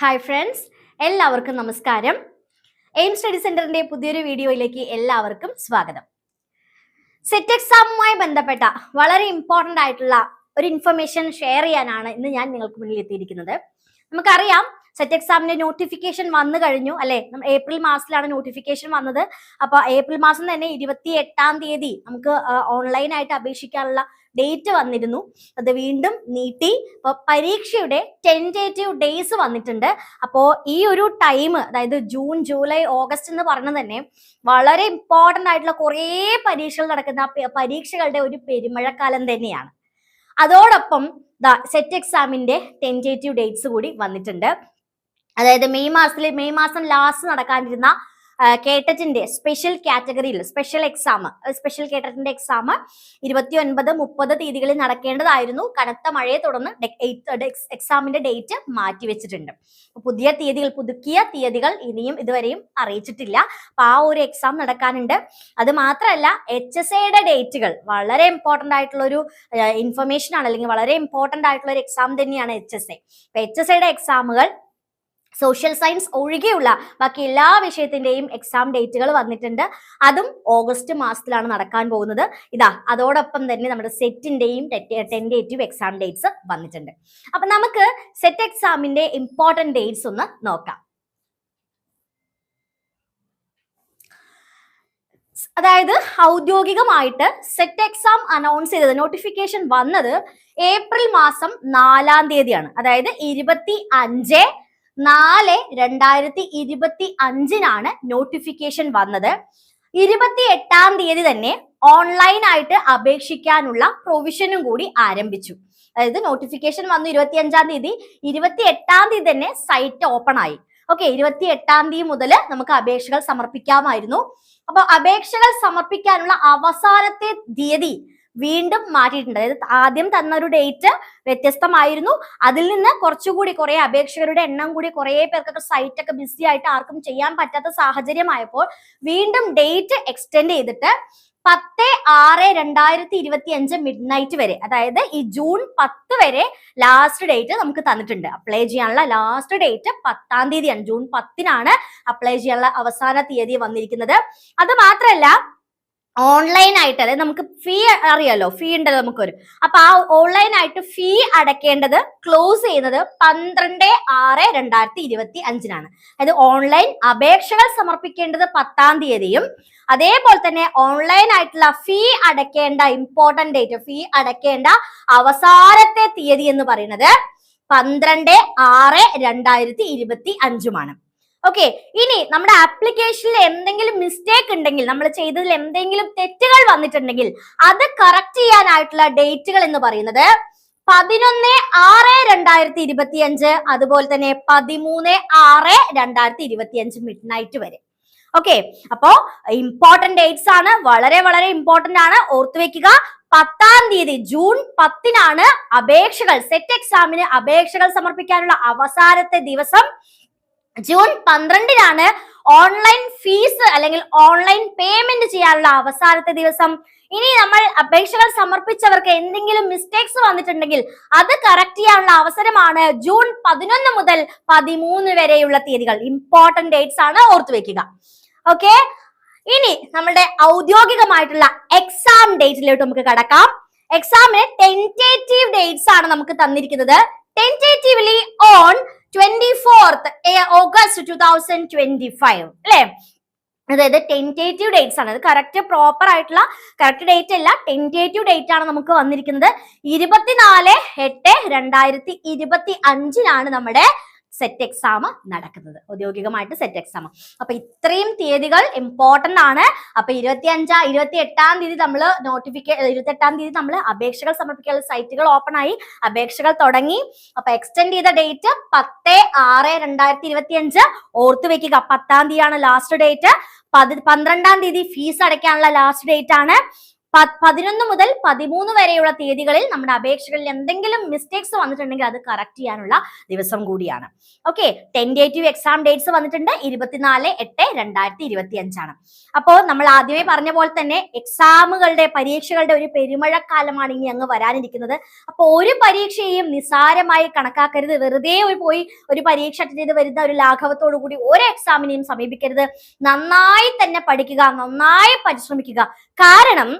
Hi friends എല്ലാവർക്കും നമസ്കാരം. Aim study സെന്ററിന്റെ പുതിയൊരു വീഡിയോയിലേക്ക് എല്ലാവർക്കും സ്വാഗതം. സെറ്റ് എക്സാമുമായി ബന്ധപ്പെട്ട വളരെ ഇമ്പോർട്ടന്റ് ആയിട്ടുള്ള ഒരു ഇൻഫർമേഷൻ ഷെയർ ചെയ്യാനാണ് ഇന്ന് ഞാൻ നിങ്ങൾക്ക് മുന്നിൽ എത്തിയിരിക്കുന്നത്. നമുക്കറിയാം സെറ്റ് എക്സാമിന്റെ നോട്ടിഫിക്കേഷൻ വന്നു കഴിഞ്ഞു അല്ലെ? ഏപ്രിൽ മാസത്തിലാണ് നോട്ടിഫിക്കേഷൻ വന്നത്. അപ്പൊ ഏപ്രിൽ മാസം തന്നെ ഇരുപത്തി എട്ടാം തീയതി നമുക്ക് ഓൺലൈനായിട്ട് അപേക്ഷിക്കാനുള്ള ഡേറ്റ് വന്നിരുന്നു. അത് വീണ്ടും നീട്ടി. അപ്പൊ പരീക്ഷയുടെ ടെന്റേറ്റീവ് ഡേയ്സ് വന്നിട്ടുണ്ട്. അപ്പോ ഈ ഒരു ടൈം അതായത് ജൂൺ ജൂലൈ ഓഗസ്റ്റ് എന്ന് പറഞ്ഞത് തന്നെ വളരെ ഇമ്പോർട്ടന്റ് ആയിട്ടുള്ള കുറേ പരീക്ഷകൾ നടക്കുന്ന പരീക്ഷകളുടെ ഒരു പെരുമഴക്കാലം തന്നെയാണ്. അതോടൊപ്പം സെറ്റ് എക്സാമിന്റെ ടെന്റേറ്റീവ് ഡേറ്റ്സ് കൂടി വന്നിട്ടുണ്ട്. അതായത് മെയ് മാസത്തിൽ മെയ് മാസം ലാസ്റ്റ് നടക്കാനിരുന്ന കേട്ടറ്റിന്റെ സ്പെഷ്യൽ കാറ്റഗറിയിൽ സ്പെഷ്യൽ എക്സാം സ്പെഷ്യൽ കേട്ടറ്റിന്റെ എക്സാം ഇരുപത്തി ഒൻപത് മുപ്പത് തീയതികളിൽ നടക്കേണ്ടതായിരുന്നു. കനത്ത മഴയെ തുടർന്ന് എക്സാമിന്റെ ഡേറ്റ് മാറ്റിവെച്ചിട്ടുണ്ട് വെച്ചിട്ടുണ്ട്. പുതിയ തീയതികൾ പുതുക്കിയ തീയതികൾ ഇനിയും ഇതുവരെയും അറിയിച്ചിട്ടില്ല. അപ്പൊ ആ ഒരു എക്സാം നടക്കാനുണ്ട്. അത് മാത്രമല്ല എച്ച് എസ് എയുടെ ഡേറ്റുകൾ വളരെ ഇമ്പോർട്ടന്റ് ആയിട്ടുള്ള ഒരു ഇൻഫർമേഷൻ ആണ്. അല്ലെങ്കിൽ വളരെ ഇമ്പോർട്ടന്റ് ആയിട്ടുള്ള ഒരു എക്സാം തന്നെയാണ് H S A H S എയുടെ എക്സാമുകൾ സോഷ്യൽ സയൻസ് ഒഴികെയുള്ള ബാക്കി എല്ലാ വിഷയത്തിന്റെയും എക്സാം ഡേറ്റുകൾ വന്നിട്ടുണ്ട്. അതും ഓഗസ്റ്റ് മാസത്തിലാണ് നടക്കാൻ പോകുന്നത്. ഇതാ അതോടൊപ്പം തന്നെ നമ്മുടെ സെറ്റിന്റെയും ടെൻഡേറ്റീവ് എക്സാം ഡേറ്റ്സ് വന്നിട്ടുണ്ട്. അപ്പൊ നമുക്ക് സെറ്റ് എക്സാമിന്റെ ഇമ്പോർട്ടന്റ് ഡേറ്റ്സ് ഒന്ന് നോക്കാം. അതായത് ഔദ്യോഗികമായിട്ട് സെറ്റ് എക്സാം അനൗൺസ് ചെയ്തത് നോട്ടിഫിക്കേഷൻ വന്നത് ഏപ്രിൽ മാസം നാലാം തീയതിയാണ്. അതായത് ഇരുപത്തി അഞ്ച് നാല് രണ്ടായിരത്തി ഇരുപത്തി അഞ്ചിനാണ് നോട്ടിഫിക്കേഷൻ വന്നത്. ഇരുപത്തി എട്ടാം തീയതി തന്നെ ഓൺലൈൻ ആയിട്ട് അപേക്ഷിക്കാനുള്ള പ്രൊവിഷനും കൂടി ആരംഭിച്ചു. അതായത് നോട്ടിഫിക്കേഷൻ വന്നു ഇരുപത്തി അഞ്ചാം തീയതി ഇരുപത്തി എട്ടാം തീയതി തന്നെ സൈറ്റ് ഓപ്പൺ ആയി. ഓക്കെ ഇരുപത്തി എട്ടാം തീയതി മുതൽ നമുക്ക് അപേക്ഷകൾ സമർപ്പിക്കാമായിരുന്നു. അപ്പൊ അപേക്ഷകൾ സമർപ്പിക്കാനുള്ള അവസാനത്തെ തീയതി വീണ്ടും മാറ്റിയിട്ടുണ്ട്. അതായത് ആദ്യം തന്ന ഒരു ഡേറ്റ് വ്യത്യസ്തമായിരുന്നു. അതിൽ നിന്ന് കുറച്ചുകൂടി കുറെ അപേക്ഷകരുടെ എണ്ണം കൂടി കുറെ പേർക്കൊക്കെ സൈറ്റ് ഒക്കെ ബിസി ആയിട്ട് ആർക്കും ചെയ്യാൻ പറ്റാത്ത സാഹചര്യമായപ്പോൾ വീണ്ടും ഡേറ്റ് എക്സ്റ്റെൻഡ് ചെയ്തിട്ട് പത്ത് ആറ് രണ്ടായിരത്തി ഇരുപത്തി അഞ്ച് മിഡ് നൈറ്റ് വരെ അതായത് ഈ ജൂൺ പത്ത് വരെ ലാസ്റ്റ് ഡേറ്റ് നമുക്ക് തന്നിട്ടുണ്ട്. അപ്ലൈ ചെയ്യാനുള്ള ലാസ്റ്റ് ഡേറ്റ് പത്താം തീയതിയാണ്. ജൂൺ പത്തിനാണ് അപ്ലൈ ചെയ്യാനുള്ള അവസാന തീയതി വന്നിരിക്കുന്നത്. അത് മാത്രമല്ല ഓൺലൈൻ ആയിട്ട് അതായത് നമുക്ക് ഫീ അറിയാലോ ഫീ ഉണ്ടല്ലോ നമുക്കൊരു. അപ്പൊ ആ ഓൺലൈൻ ആയിട്ട് ഫീ അടക്കേണ്ടത് ക്ലോസ് ചെയ്യുന്നത് പന്ത്രണ്ട് ആറ് രണ്ടായിരത്തി ഇരുപത്തി അഞ്ചിനാണ്. അതായത് ഓൺലൈൻ അപേക്ഷകൾ സമർപ്പിക്കേണ്ടത് പത്താം തീയതിയും അതേപോലെ തന്നെ ഓൺലൈൻ ആയിട്ടുള്ള ഫീ അടക്കേണ്ട ഇമ്പോർട്ടന്റ് ഡേറ്റ് ഫീ അടക്കേണ്ട അവസാനത്തെ തീയതി എന്ന് പറയുന്നത് പന്ത്രണ്ട് ആറ് രണ്ടായിരത്തി ഇരുപത്തി അഞ്ചുമാണ്. ഓക്കെ ഇനി നമ്മുടെ ആപ്ലിക്കേഷനിൽ എന്തെങ്കിലും മിസ്റ്റേക്ക് ഉണ്ടെങ്കിൽ നമ്മൾ ചെയ്തതിൽ എന്തെങ്കിലും തെറ്റുകൾ വന്നിട്ടുണ്ടെങ്കിൽ അത് കറക്റ്റ് ചെയ്യാനായിട്ടുള്ള ഡേറ്റുകൾ എന്ന് പറയുന്നത് പതിനൊന്ന് ആറ് രണ്ടായിരത്തി ഇരുപത്തി അഞ്ച് അതുപോലെ തന്നെ പതിമൂന്ന് ആറ് രണ്ടായിരത്തി ഇരുപത്തി അഞ്ച് മിഡ് നൈറ്റ് വരെ. ഓക്കെ അപ്പോ ഇമ്പോർട്ടന്റ് ഡേറ്റ്സ് ആണ് വളരെ വളരെ ഇമ്പോർട്ടന്റ് ആണ്. ഓർത്തു വെക്കുക പത്താം തീയതി ജൂൺ പത്തിനാണ് അപേക്ഷകൾ സെറ്റ് എക്സാമിന് അപേക്ഷകൾ സമർപ്പിക്കാനുള്ള അവസാനത്തെ ദിവസം. ജൂൺ പന്ത്രണ്ടിനാണ് ഓൺലൈൻ ഫീസ് അല്ലെങ്കിൽ ഓൺലൈൻ പേയ്മെന്റ് ചെയ്യാനുള്ള അവസാനത്തെ ദിവസം. ഇനി നമ്മൾ അപേക്ഷകൾ സമർപ്പിച്ചവർക്ക് എന്തെങ്കിലും മിസ്റ്റേക്സ് വന്നിട്ടുണ്ടെങ്കിൽ അത് കറക്റ്റ് ചെയ്യാനുള്ള അവസരമാണ് ജൂൺ പതിനൊന്ന് മുതൽ പതിമൂന്ന് വരെയുള്ള തീയതികൾ. ഇമ്പോർട്ടന്റ് ഡേറ്റ്സ് ആണ് ഓർത്തു വെക്കുക. ഓക്കെ ഇനി നമ്മുടെ ഔദ്യോഗികമായിട്ടുള്ള എക്സാം ഡേറ്റിലോട്ട് നമുക്ക് കടക്കാം. എക്സാമിന് ടെന്റേറ്റീവ് ഡേറ്റ്സ് ആണ് നമുക്ക് തന്നിരിക്കുന്നത്. August two thousand twenty five അല്ലേ? അതായത് ടെന്റേറ്റീവ് ഡേറ്റ്സ് ആണ്. അത് കറക്റ്റ് പ്രോപ്പർ ആയിട്ടുള്ള കറക്റ്റ് ഡേറ്റ് അല്ല. ടെന്റേറ്റീവ് ഡേറ്റ് ആണ് നമുക്ക് വന്നിരിക്കുന്നത്. ഇരുപത്തിനാല് എട്ട് രണ്ടായിരത്തി ഇരുപത്തി അഞ്ചിനാണ് നമ്മുടെ സെറ്റ് എക്സാം നടക്കുന്നത്. ഔദ്യോഗികമായിട്ട് സെറ്റ് എക്സാം അപ്പൊ ഇത്രയും തീയതികൾ ഇമ്പോർട്ടന്റ് ആണ്. അപ്പൊ ഇരുപത്തി അഞ്ചാം ഇരുപത്തി എട്ടാം തീയതി നമ്മൾ നോട്ടിഫിക്കേ ഇരുപത്തി എട്ടാം തീയതി നമ്മൾ അപേക്ഷകൾ സമർപ്പിക്കാനുള്ള സൈറ്റുകൾ ഓപ്പൺ ആയി. അപേക്ഷകൾ തുടങ്ങി. അപ്പൊ എക്സ്റ്റെൻഡ് ചെയ്ത ഡേറ്റ് പത്ത് ആറ് രണ്ടായിരത്തി ഇരുപത്തി അഞ്ച് ഓർത്തു വെക്കുക പത്താം തീയതിയാണ് ലാസ്റ്റ് ഡേറ്റ് പതി പന്ത്രണ്ടാം തീയതി ഫീസ് അടയ്ക്കാനുള്ള ലാസ്റ്റ് ഡേറ്റ് ആണ്. പതിനൊന്ന് മുതൽ പതിമൂന്ന് വരെയുള്ള തീയതികളിൽ നമ്മുടെ അപേക്ഷകളിൽ എന്തെങ്കിലും മിസ്റ്റേക്സ് വന്നിട്ടുണ്ടെങ്കിൽ അത് കറക്റ്റ് ചെയ്യാനുള്ള ദിവസം കൂടിയാണ്. ഓക്കെ ടെൻഡേറ്റീവ് എക്സാം ഡേറ്റ്സ് വന്നിട്ടുണ്ട്. ഇരുപത്തിനാല് എട്ട് രണ്ടായിരത്തി ഇരുപത്തി അഞ്ചാണ് അപ്പോൾ നമ്മൾ ആദ്യമേ പറഞ്ഞ പോലെ തന്നെ എക്സാമുകളുടെ പരീക്ഷകളുടെ ഒരു പെരുമഴക്കാലമാണ് ഇനി അങ്ങ് വരാനിരിക്കുന്നത്. അപ്പോൾ ഒരു പരീക്ഷയെയും നിസാരമായി കണക്കാക്കരുത്. വെറുതെ ഒരു പോയി ഒരു പരീക്ഷ അറ്റൻഡ് ചെയ്ത് വരുന്ന ഒരു ലാഘവത്തോടു കൂടി ഓരോ എക്സാമിനെയും സമീപിക്കരുത്. നന്നായി തന്നെ പഠിക്കുക നന്നായി പരിശ്രമിക്കുക. കാരണം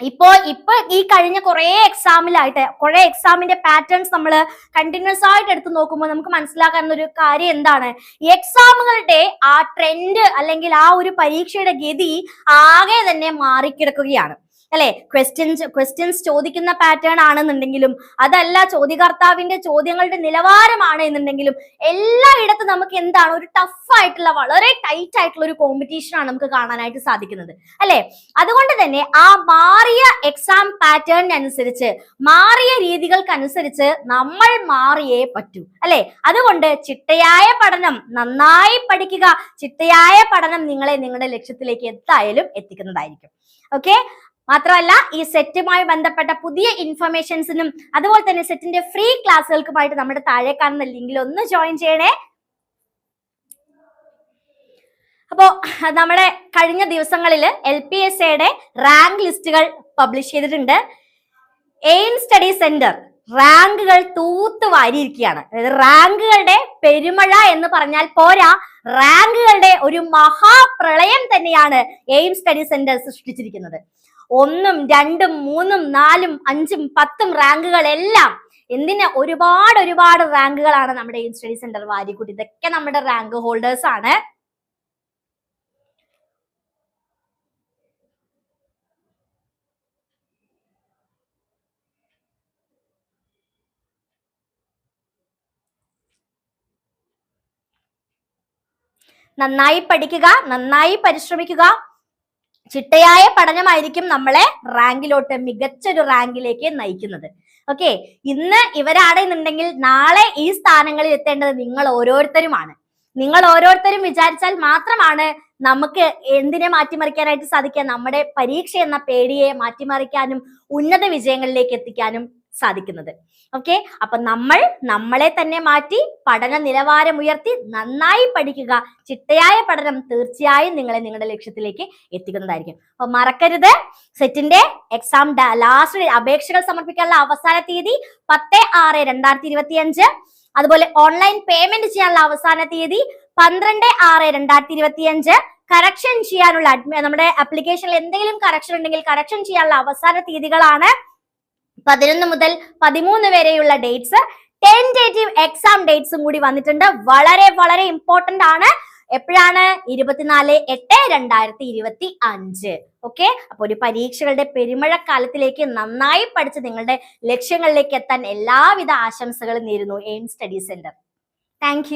ഇപ്പോ ഇപ്പൊ ഈ കഴിഞ്ഞ കുറെ എക്സാമിലായിട്ട് കുറെ എക്സാമിന്റെ പാറ്റേൺസ് നമ്മൾ കണ്ടിന്യൂസ് ആയിട്ട് എടുത്ത് നോക്കുമ്പോൾ നമുക്ക് മനസ്സിലാക്കാവുന്ന ഒരു കാര്യം എന്താണ്? എക്സാമുകളുടെ ആ ട്രെൻഡ് അല്ലെങ്കിൽ ആ ഒരു പരീക്ഷയുടെ ഗതി ആകെ തന്നെ മാറിക്കിടക്കുകയാണ്. അല്ലെ? ക്വസ്റ്റ്യൻസ് ക്വസ്റ്റ്യൻസ് ചോദിക്കുന്ന പാറ്റേൺ ആണെന്നുണ്ടെങ്കിലും അതല്ല ചോദ്യകർത്താവിന്റെ ചോദ്യങ്ങളുടെ നിലവാരമാണ് എന്നുണ്ടെങ്കിലും എല്ലായിടത്തും നമുക്ക് എന്താണ്? ഒരു ടഫ് ആയിട്ടുള്ള വളരെ ടൈറ്റ് ആയിട്ടുള്ള ഒരു കോമ്പറ്റീഷൻ ആണ് നമുക്ക് കാണാനായിട്ട് സാധിക്കുന്നത്. അല്ലെ? അതുകൊണ്ട് തന്നെ ആ മാറിയ എക്സാം പാറ്റേണിനനുസരിച്ച് മാറിയ രീതികൾക്കനുസരിച്ച് നമ്മൾ മാറിയേ പറ്റൂ. അല്ലെ? അതുകൊണ്ട് ചിട്ടയായ പഠനം നന്നായി പഠിക്കുക. ചിട്ടയായ പഠനം നിങ്ങളെ നിങ്ങളുടെ ലക്ഷ്യത്തിലേക്ക് എന്തായാലും എത്തിക്കുന്നതായിരിക്കും. ഓക്കെ മാത്രമല്ല ഈ സെറ്റുമായി ബന്ധപ്പെട്ട പുതിയ ഇൻഫർമേഷൻസിനും അതുപോലെ തന്നെ സെറ്റിന്റെ ഫ്രീ ക്ലാസ്സുകൾക്കുമായിട്ട് നമ്മുടെ താഴെ കാണുന്ന ലിങ്കിൽ ഒന്ന് ജോയിൻ ചെയ്യണേ. അപ്പോ നമ്മുടെ കഴിഞ്ഞ ദിവസങ്ങളിൽ എൽ പി എസ് എയുടെ റാങ്ക് ലിസ്റ്റുകൾ പബ്ലിഷ് ചെയ്തിട്ടുണ്ട്. എയിം സ്റ്റഡി സെന്റർ റാങ്കുകൾ തൂത്ത് വാരിയിരിക്കുകയാണ്. അതായത് റാങ്കുകളുടെ പെരുമഴ എന്ന് പറഞ്ഞാൽ പോരാ റാങ്കുകളുടെ ഒരു മഹാപ്രളയം തന്നെയാണ് എയിം സ്റ്റഡി സെന്റർ സൃഷ്ടിച്ചിരിക്കുന്നത്. ഒന്നും രണ്ടും മൂന്നും നാലും അഞ്ചും പത്തും റാങ്കുകളെല്ലാം എന്തിന് ഒരുപാട് ഒരുപാട് റാങ്കുകളാണ് നമ്മുടെ ഈ സ്റ്റഡി സെന്റർ വാരിക്കൂട്ടി. ഇതൊക്കെ നമ്മുടെ റാങ്ക് ഹോൾഡേഴ്സ് ആണ്. നന്നായി പഠിക്കുക നന്നായി പരിശ്രമിക്കുക ചിട്ടയായ പഠനമായിരിക്കും നമ്മളെ റാങ്കിലോട്ട് മികച്ച ഒരു റാങ്കിലേക്ക് നയിക്കുന്നത്. ഓക്കെ? ഇന്ന് ഇവരാണെന്നുണ്ടെങ്കിൽ നാളെ ഈ സ്ഥാനങ്ങളിൽ എത്തേണ്ടത് നിങ്ങൾ ഓരോരുത്തരുമാണ്. നിങ്ങൾ ഓരോരുത്തരും വിചാരിച്ചാൽ മാത്രമാണ് നമുക്ക് എന്തിനെ മാറ്റിമറിക്കാനായിട്ട് സാധിക്കുക? നമ്മുടെ പരീക്ഷ എന്ന പേടിയെ മാറ്റിമറിക്കാനും ഉന്നത വിജയങ്ങളിലേക്ക് എത്തിക്കാനും സാധിക്കുന്നത്. ഓക്കെ അപ്പൊ നമ്മൾ നമ്മളെ തന്നെ മാറ്റി പഠന നിലവാരം ഉയർത്തി നന്നായി പഠിക്കുക ചിട്ടയായ പഠനം തീർച്ചയായും നിങ്ങളെ നിങ്ങളുടെ ലക്ഷ്യത്തിലേക്ക് എത്തിക്കുന്നതായിരിക്കും. അപ്പൊ മറക്കരുത്. സെറ്റിന്റെ എക്സാം ലാസ്റ്റ് അപേക്ഷകൾ സമർപ്പിക്കാനുള്ള അവസാന തീയതി പത്ത് ആറ് രണ്ടായിരത്തി ഇരുപത്തി അഞ്ച് അതുപോലെ ഓൺലൈൻ പേയ്മെന്റ് ചെയ്യാനുള്ള അവസാന തീയതി പന്ത്രണ്ട് ആറ് രണ്ടായിരത്തി ഇരുപത്തി അഞ്ച് കറക്ഷൻ ചെയ്യാനുള്ള നമ്മുടെ ആപ്ലിക്കേഷനിൽ എന്തെങ്കിലും കറക്ഷൻ ഉണ്ടെങ്കിൽ കറക്ഷൻ ചെയ്യാനുള്ള അവസാന തീയതികളാണ് പതിനൊന്ന് മുതൽ പതിമൂന്ന് വരെയുള്ള ഡേറ്റ്സ് ടെന്റേറ്റീവ് എക്സാം ഡേറ്റ്സും കൂടി വന്നിട്ടുണ്ട്. വളരെ വളരെ ഇമ്പോർട്ടന്റ് ആണ്. എപ്പോഴാണ്? ഇരുപത്തിനാല് എട്ട് രണ്ടായിരത്തി ഇരുപത്തി അഞ്ച് ഓക്കെ അപ്പൊ ഒരു പരീക്ഷകളുടെ പെരുമഴക്കാലത്തിലേക്ക് നന്നായി പഠിച്ച് നിങ്ങളുടെ ലക്ഷ്യങ്ങളിലേക്ക് എത്താൻ എല്ലാവിധ ആശംസകളും നേരുന്നു. Aim study centre thank